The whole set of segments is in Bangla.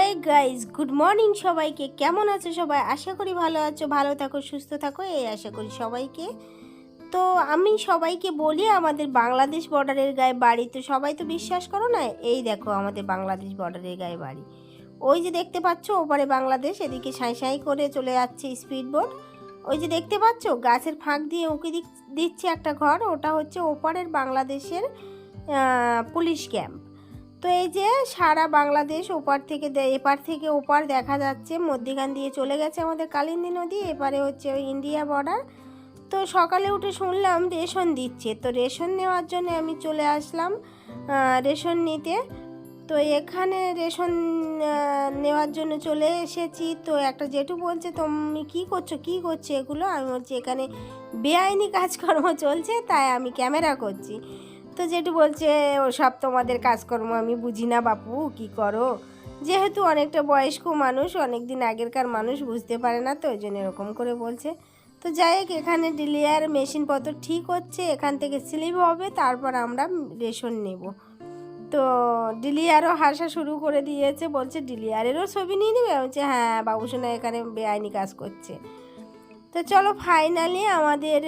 হ্যাঁ গাইজ গুড মর্নিং সবাইকে। কেমন আছো সবাই? আশা করি ভালো আছো, ভালো থাকো, সুস্থ থাকো, এই আশা করি সবাইকে। তো আমি সবাইকে বলি আমাদের বাংলাদেশ বর্ডারের গায়ে বাড়ি। তো সবাই তো বিশ্বাস করো না? এই দেখো আমাদের বাংলাদেশ বর্ডারের গায়ে বাড়ি। ওই যে দেখতে পাচ্ছ, ওপারে বাংলাদেশ, এদিকে সাঁই সাঁই করে চলে যাচ্ছে স্পিড বোট ওই যে দেখতে পাচ্ছ, গাছের ফাঁক দিয়ে উঁকি দিচ্ছে একটা ঘর। ওটা হচ্ছে ওপারের বাংলাদেশের পুলিশ ক্যাম্প তো এই যে সারা বাংলাদেশ ওপার থেকে এপার থেকে ওপার দেখা যাচ্ছে, মধ্যিখান দিয়ে চলে গেছে আমাদের কালিন্দী নদী, এপারে হচ্ছে ইন্ডিয়া বর্ডার তো সকালে উঠে শুনলাম রেশন দিচ্ছে, তো রেশন নেওয়ার জন্য আমি চলে আসলাম রেশন নিতে। তো এখানে রেশন নেওয়ার জন্য চলে এসেছি। তো একটা জেঠু বলছে, তুমি কি করছ? কি করছ? এগুলো আমি বলছি, এখানে বেআইনি কাজকর্ম চলছে, তাই আমি ক্যামেরা করছি। তো যেটু বলছে, ওসব তোমাদের কাজকর্ম আমি বুঝি না বাপু, কি করো? যেহেতু অনেকটা বয়স্ক মানুষ অনেক দিন আগেরকার মানুষ বুঝতে পারে না তো, ওই জন্য এরকম করে বলছে। তো যাই হোক, এখানে ডিলিয়ার মেশিনপত্র ঠিক হচ্ছে, এখান থেকে স্লিপ হবে, তারপর আমরা রেশন নেব। তো ডিলিয়ারও হাসা শুরু করে দিয়েছে, বলছে ডিলিয়ারেরও ছবি নিয়ে নেবে? বলছে হ্যাঁ বাবুসোনা এখানে বেআইনি কাজ করছে। তো চলো ফাইনালি আমাদের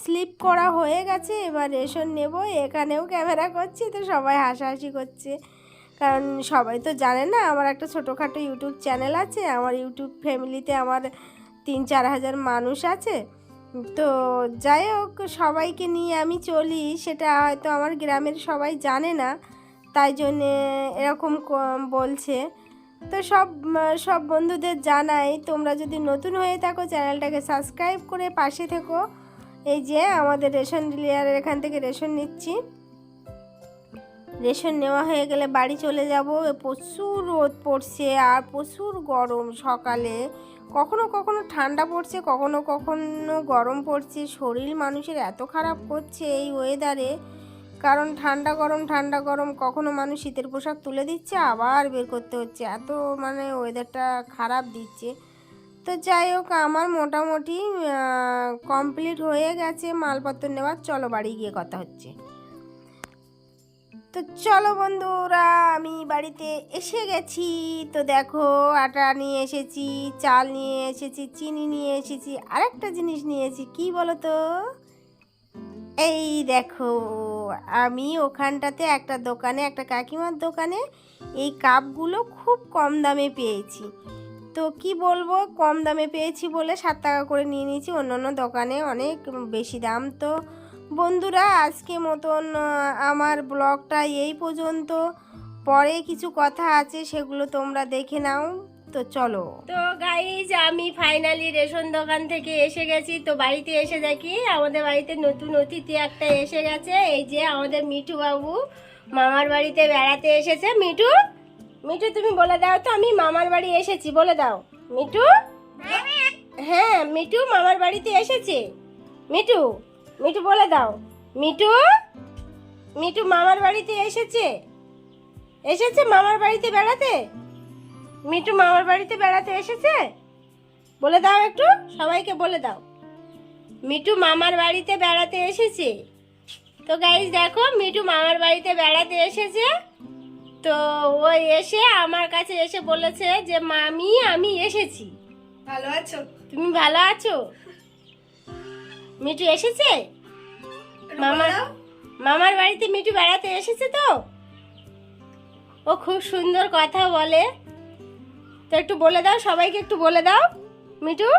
স্লিপ করা হয়ে গেছে, এবার রেশন নেব। এখানেও ক্যামেরা করছি, তো সবাই হাসাহাসি করছে। কারণ সবাই তো জানে না, আমার একটা ছোটোখাটো ইউটিউব চ্যানেল আছে। আমার ইউটিউব ফ্যামিলিতে আমার তিন চার হাজার মানুষ আছে। তো যাই হোক, সবাইকে নিয়ে আমি চলি, সেটা হয়তো আমার গ্রামের সবাই জানে না। তাই জন্যে এরকম বলছে। তো সব সব বন্ধুদের জানাই, তোমরা যদি নতুন হয়ে থাকো, চ্যানেলটাকে সাবস্ক্রাইব করে পাশে থেকো। এই যে, আমাদের রেশন ডিলিয়ারের এখান থেকে রেশন নিচ্ছি। রেশন নেওয়া হয়ে গেলে বাড়ি চলে যাব। প্রচুর রোদ পড়ছে, আর প্রচুর গরম সকালে। কখনো কখনো ঠান্ডা পড়ছে, কখনো কখনো গরম পড়ছে। শরীর মানুষের এত খারাপ করছে এই ওয়েদারে কারণ ঠান্ডা গরম ঠান্ডা গরম কখনো মানুষ শীতের পোশাক তুলে দিচ্ছে, আবার বের করতে হচ্ছে। এত মানে ওয়েদারটা খারাপ দিচ্ছে। তো যাই হোক, আমার মোটামুটি কমপ্লিট হয়ে গেছে, মালপত্র নেওয়ার। চলো বাড়ি গিয়ে কথা হচ্ছে। তো চলো বন্ধুরা, আমি বাড়িতে এসে গেছি। তো দেখো, আটা নিয়ে এসেছি, চাল নিয়ে এসেছি, চিনি নিয়ে এসেছি, আরেকটা জিনিস নিয়েছি কি বলো তো? এই দেখো, আমি ওখানটাতে একটা দোকানে, একটা কাকিমার দোকানে এই কাপগুলো খুব কম দামে পেয়েছি। তো কি বলব, কম দামে পেয়েছি বলে সাত টাকা করে নিয়ে নিয়েছি। অন্য অন্য দোকানে অনেক বেশি দাম। তো বন্ধুরা, আজকে মতন আমার ব্লগটা এই পর্যন্ত। পরে কিছু কথা আছে, সেগুলো তোমরা দেখে নাও। তো চলো। তো গাইজ আমি ফাইনালি রেশন দোকান থেকে এসে গেছি। তো বাড়িতে এসে দেখি আমাদের বাড়িতে নতুন অতিথি একটা এসে গেছে। এই যে আমাদের মিঠু বাবু মামার বাড়িতে বেড়াতে এসেছে। মিঠু মিঠু তুমি বলে দাও তো, আমি মামার বাড়ি এসেছি, বলে দাও। মিঠু? হ্যাঁ মিঠু মামার বাড়িতে এসেছে। মিঠু মিঠু বলে দাও। মিঠু মিঠু মামার বাড়িতে এসেছে? এসেছে মামার বাড়িতে বেড়াতে? মিঠু মামার বাড়িতে বেড়াতে এসেছে? বলে দাও একটু সবাইকে বলে দাও। মিঠু মামার বাড়িতে বেড়াতে এসেছে? তো গাইজ দেখো মিঠু মামার বাড়িতে বেড়াতে এসেছে। তো ও এসে আমার কাছে এসে বলেছে যে মামি আমি এসেছি। ভালো আছো? তুমি ভালো আছো? মিঠু এসেছে? মামা মামার বাড়িতে মিঠু বেড়াতে এসেছে তো? ও খুব সুন্দর কথা বলে। তো একটু বলে দাও সবাইকে একটু বলে দাও। মিঠু?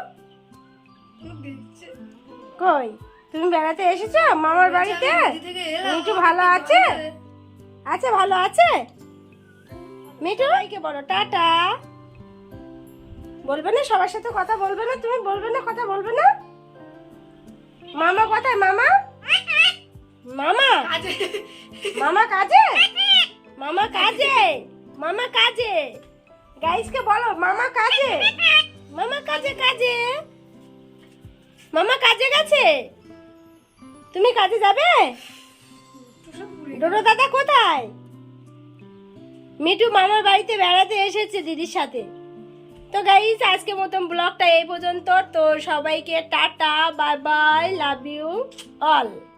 কই? তুমি বেড়াতে এসেছ? মামার বাড়িতে? মিঠু ভালো আছে? আছে ভালো আছে? মিঠু? কে বলো টাটা। বলবে না সবার সাথে কথা বলবে না তুমি বলবে না কথা বলবে না। মামা কোথায়? মামা? মামা? মামা কাজে? মামা কাজে? মামা কাজে? গাইসকে বলো? মামা কাজে? মামা কাজে কাজে? মামা কাজে গেছে? তুমি কাজে যাবে? ডোডো দাদা কোথায়? মিঠু মামার বাড়িতে বেড়াতে এসেছে দিদির সাথে। তো গাইস আজকে মতন ব্লগটা এই পর্যন্ত। তো সবাইকে ta ta bye bye love you all